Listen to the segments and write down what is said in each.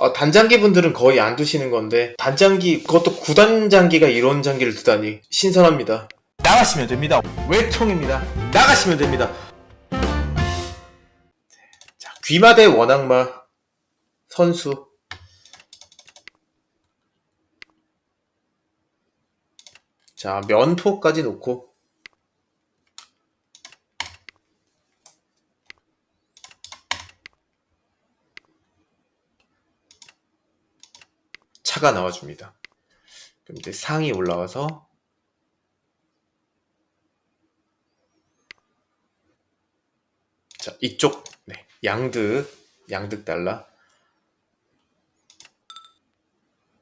어, 단장기 분들은 거의 안 두시는 건데 단장기 그것도 구단장기가 이런 장기를 두다니 신선합니다. 나가시면 됩니다. 외통입니다. 나가시면 됩니다. 자, 귀마대 원악마 선수 자 면포까지 놓고 차가 나와줍니다. 그럼 이제 상이 올라와서 자 이쪽 네, 양득 양득 달라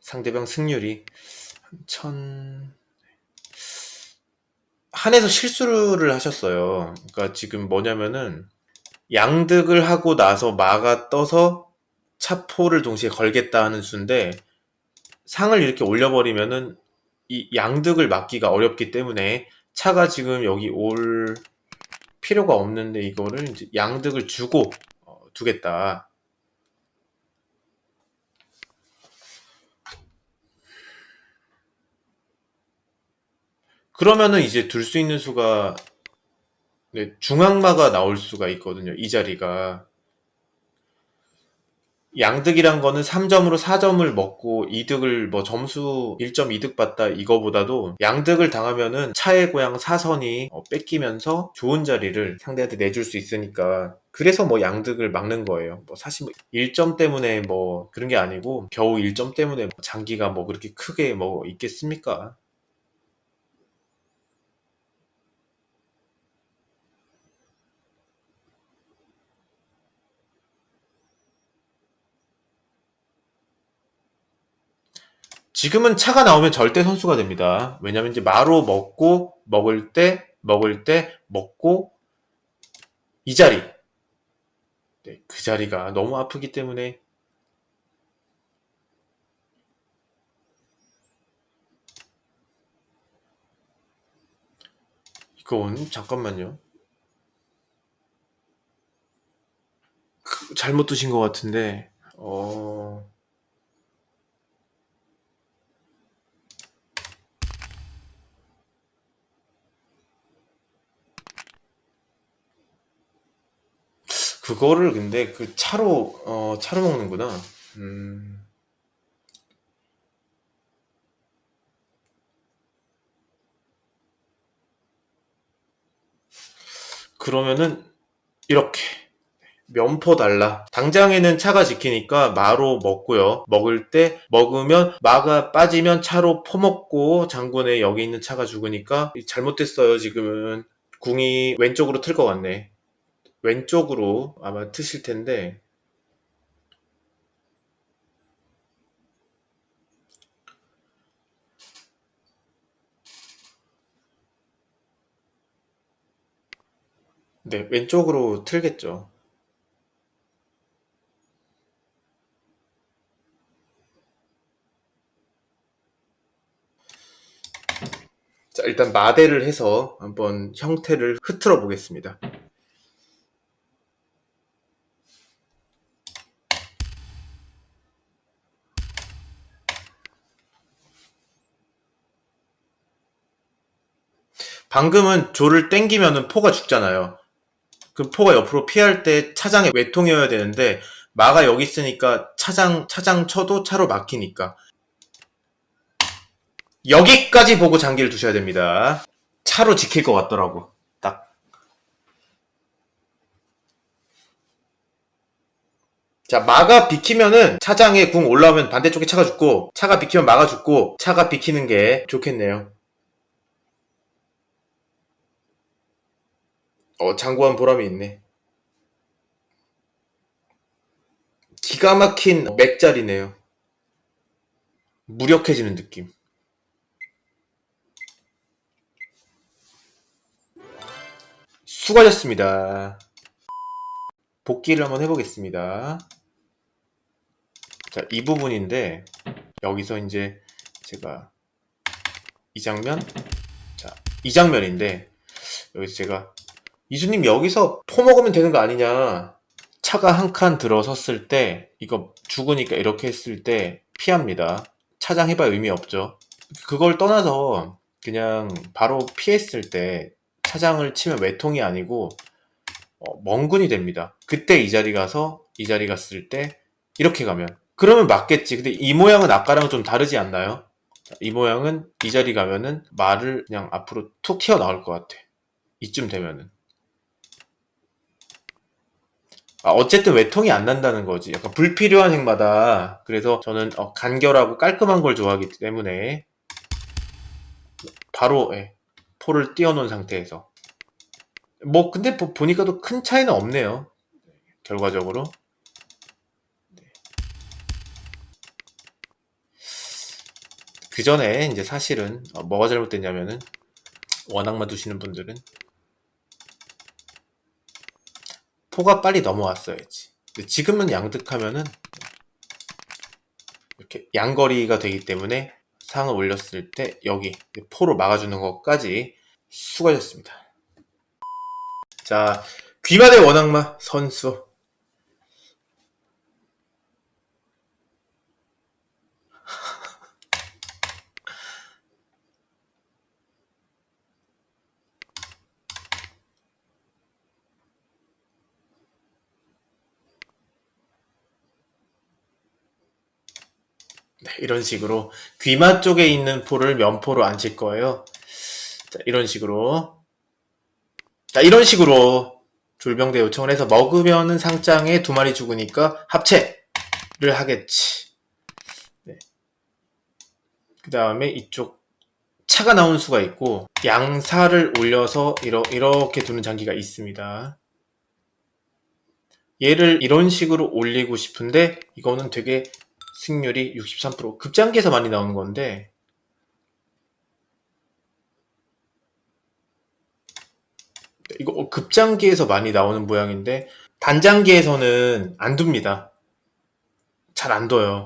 상대방 승률이 천 한에서 실수를 하셨어요. 그러니까 지금 뭐냐면은 양득을 하고 나서 마가 떠서 차포를 동시에 걸겠다 하는 수인데 상을 이렇게 올려버리면은 이 양득을 막기가 어렵기 때문에 차가 지금 여기 올 필요가 없는데 이거를 이제 양득을 주고 어, 두겠다. 그러면은 이제 둘 수 있는 수가 네, 중앙마가 나올 수가 있거든요. 이 자리가. 양득이란 거는 3점으로 4점을 먹고 이득을 뭐 점수 1점 이득 받다 이거보다도 양득을 당하면은 차의 고향 사선이 어, 뺏기면서 좋은 자리를 상대한테 내줄 수 있으니까 그래서 뭐 양득을 막는 거예요. 뭐 사실 뭐 1점 때문에 뭐 그런 게 아니고 겨우 1점 때문에 장기가 뭐 그렇게 크게 뭐 있겠습니까? 지금은 차가 나오면 절대 선수가 됩니다. 왜냐면 이제 마로 먹고 먹을 때 먹을 때 먹고 이 자리 네, 그 자리가 너무 아프기 때문에 이건 잠깐만요. 그, 잘못 두신 것 같은데 어. 그거를 근데 그 차로 어 차로 먹는구나. 음. 그러면은 이렇게 면포 달라. 당장에는 차가 지키니까 마로 먹고요. 먹을 때 먹으면 마가 빠지면 차로 퍼먹고 장군에 여기 있는 차가 죽으니까 잘못됐어요. 지금은 궁이 왼쪽으로 틀 것 같네. 왼쪽으로 아마 트실 텐데 네, 왼쪽으로 틀겠죠. 자, 일단 마대를 해서 한번 형태를 흐트러 보겠습니다. 방금은 조를 땡기면은 포가 죽잖아요. 그 포가 옆으로 피할 때 차장의 외통이어야 되는데 마가 여기 있으니까 차장 차장 쳐도 차로 막히니까 여기까지 보고 장기를 두셔야 됩니다. 차로 지킬 것 같더라고. 딱. 자, 마가 비키면은 차장에 궁 올라오면 반대쪽에 차가 죽고 차가 비키면 마가 죽고 차가 비키는 게 좋겠네요. 어, 장구한 보람이 있네. 기가 막힌 맥자리네요. 무력해지는 느낌. 수고하셨습니다. 복귀를 한번 해보겠습니다. 자, 이 부분인데, 여기서 이제 제가 이 장면, 자, 이 장면인데, 여기서 제가 이수님 여기서 포 먹으면 되는 거 아니냐. 차가 한 칸 들어섰을 때 이거 죽으니까 이렇게 했을 때 피합니다. 차장 해봐야 의미 없죠. 그걸 떠나서 그냥 바로 피했을 때 차장을 치면 외통이 아니고 어, 멍군이 됩니다. 그때 이 자리 가서 이 자리 갔을 때 이렇게 가면 그러면 맞겠지. 근데 이 모양은 아까랑 좀 다르지 않나요? 이 모양은 이 자리 가면은 말을 그냥 앞으로 툭 튀어나올 것 같아. 이쯤 되면은. 아, 어쨌든 외통이 안 난다는 거지. 약간 불필요한 행마다. 그래서 저는 어, 간결하고 깔끔한 걸 좋아하기 때문에 바로 예, 포를 띄워놓은 상태에서 뭐 근데 보, 보니까 또큰 차이는 없네요. 결과적으로. 그 전에 이제 사실은 어, 뭐가 잘못됐냐면은 워낙만 두시는 분들은 포가 빨리 넘어왔어야지. 지금은 양득하면은 이렇게 양거리가 되기 때문에 상을 올렸을 때 여기 포로 막아주는 것까지 수고하셨습니다. 자, 귀마대 원악마 선수. 이런 식으로 귀마 쪽에 있는 포를 면포로 앉힐 거예요. 자, 이런 식으로. 자, 이런 식으로 졸병대 요청을 해서 먹으면은 상장에 두 마리 죽으니까 합체를 하겠지. 네. 그 다음에 이쪽 차가 나온 수가 있고 양사를 올려서 이러, 이렇게 두는 장기가 있습니다. 얘를 이런 식으로 올리고 싶은데 이거는 되게 승률이 63% 급장기에서 많이 나오는 건데 이거 급장기에서 많이 나오는 모양인데 단장기에서는 안 둡니다. 잘 안 둬요.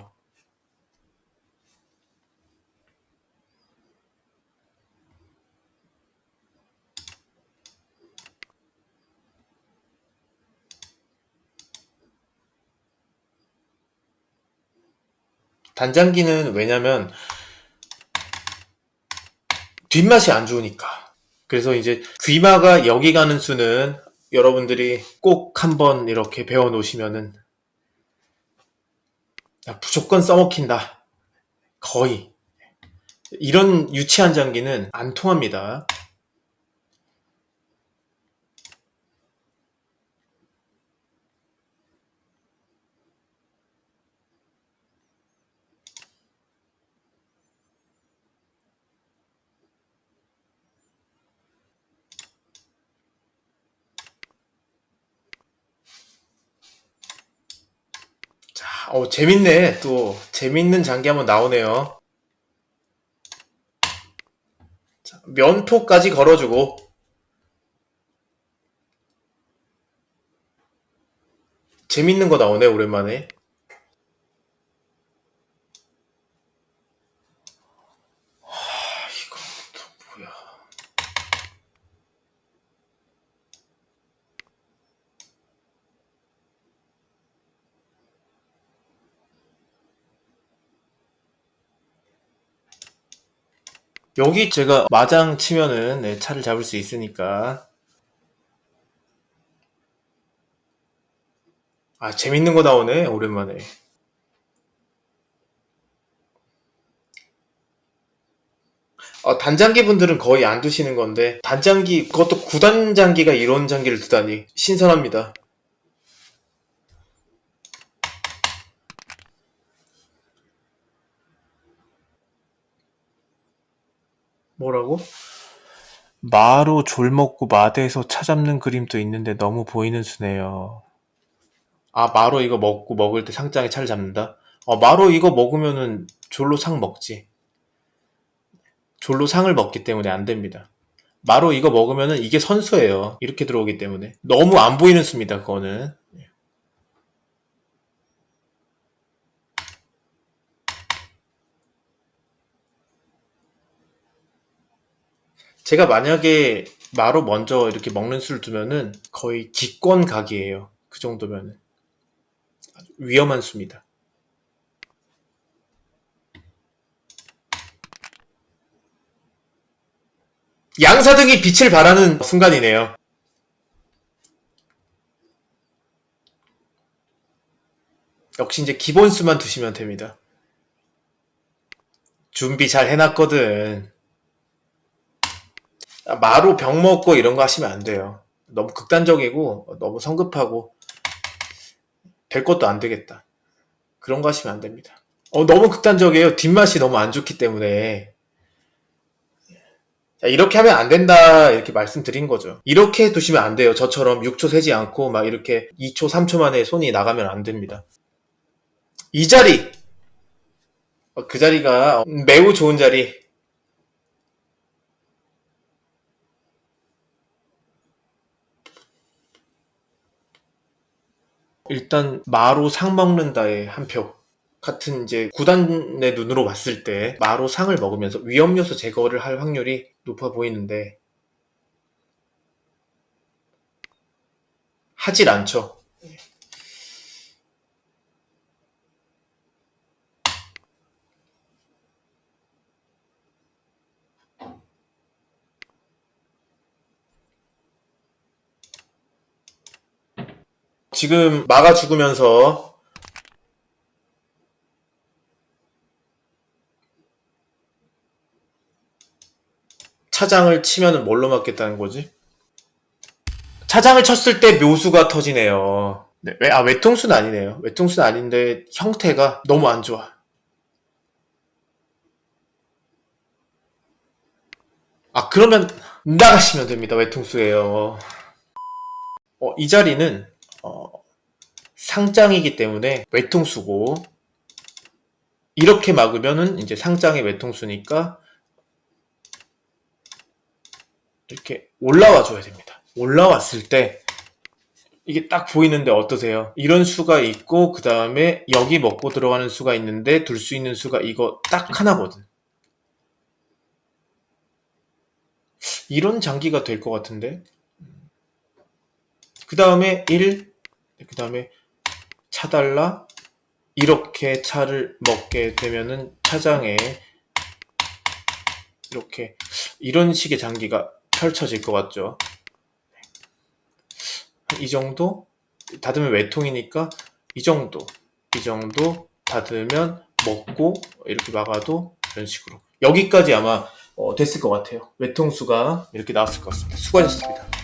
단장기는 왜냐면 뒷맛이 안 좋으니까. 그래서 이제 귀마가 여기 가는 수는 여러분들이 꼭 한번 이렇게 배워 놓으시면은 무조건 써먹힌다. 거의. 이런 유치한 장기는 안 통합니다. 자, 어, 재밌네. 또, 재밌는 장기 한번 나오네요. 자, 면포까지 걸어주고. 재밌는 거 나오네, 오랜만에. 여기 제가 마장 치면은 네, 차를 잡을 수 있으니까. 아, 재밌는 거 나오네, 오랜만에. 어, 단장기 분들은 거의 안 두시는 건데, 단장기, 그것도 구단장기가 이런 장기를 두다니, 신선합니다. 뭐라고? 마로 졸 먹고 마대에서 차 잡는 그림도 있는데 너무 보이는 수네요. 아, 마로 이거 먹고 먹을 때 상장에 차를 잡는다? 어, 마로 이거 먹으면은 졸로 상 먹지. 졸로 상을 먹기 때문에 안 됩니다. 마로 이거 먹으면은 이게 선수예요. 이렇게 들어오기 때문에. 너무 안 보이는 수입니다, 그거는. 제가 만약에 마로 먼저 이렇게 먹는 수를 두면은 거의 기권 각이에요. 그 정도면은. 위험한 수입니다. 양사등이 빛을 발하는 순간이네요. 역시 이제 기본수만 두시면 됩니다. 준비 잘 해놨거든. 아, 마로 병 먹고 이런 거 하시면 안 돼요. 너무 극단적이고 너무 성급하고 될 것도 안 되겠다. 그런 거 하시면 안 됩니다. 어, 너무 극단적이에요. 뒷맛이 너무 안 좋기 때문에. 자, 이렇게 하면 안 된다 이렇게 말씀드린 거죠. 이렇게 두시면 안 돼요. 저처럼 6초 세지 않고 막 이렇게 2초, 3초 만에 손이 나가면 안 됩니다. 이 자리 어, 그 자리가 매우 좋은 자리. 일단 마로 상 먹는다의 한 표. 같은 이제 구단의 눈으로 봤을 때 마로 상을 먹으면서 위험 요소 제거를 할 확률이 높아 보이는데 하질 않죠. 지금 마가 죽으면서 차장을 치면은 뭘로 맞겠다는 거지? 차장을 쳤을 때 묘수가 터지네요. 네, 왜, 아, 외통수는 아니네요. 외통수는 아닌데 형태가 너무 안 좋아. 아, 그러면 나가시면 됩니다. 외통수예요. 어, 이 자리는 어, 상장이기 때문에 외통수고 이렇게 막으면은 이제 상장의 외통수니까 이렇게 올라와 줘야 됩니다. 올라왔을 때 이게 딱 보이는데 어떠세요? 이런 수가 있고 그 다음에 여기 먹고 들어가는 수가 있는데 둘 수 있는 수가 이거 딱 하나거든. 이런 장기가 될 것 같은데 그 다음에 1, 그 다음에 차달라 이렇게 차를 먹게 되면은 차장에 이렇게 이런 식의 장기가 펼쳐질 것 같죠. 이 정도 닫으면 외통이니까 이 정도 이 정도 닫으면 먹고 이렇게 막아도 이런 식으로 여기까지 아마 어, 됐을 것 같아요. 외통수가 이렇게 나왔을 것 같습니다. 수고하셨습니다.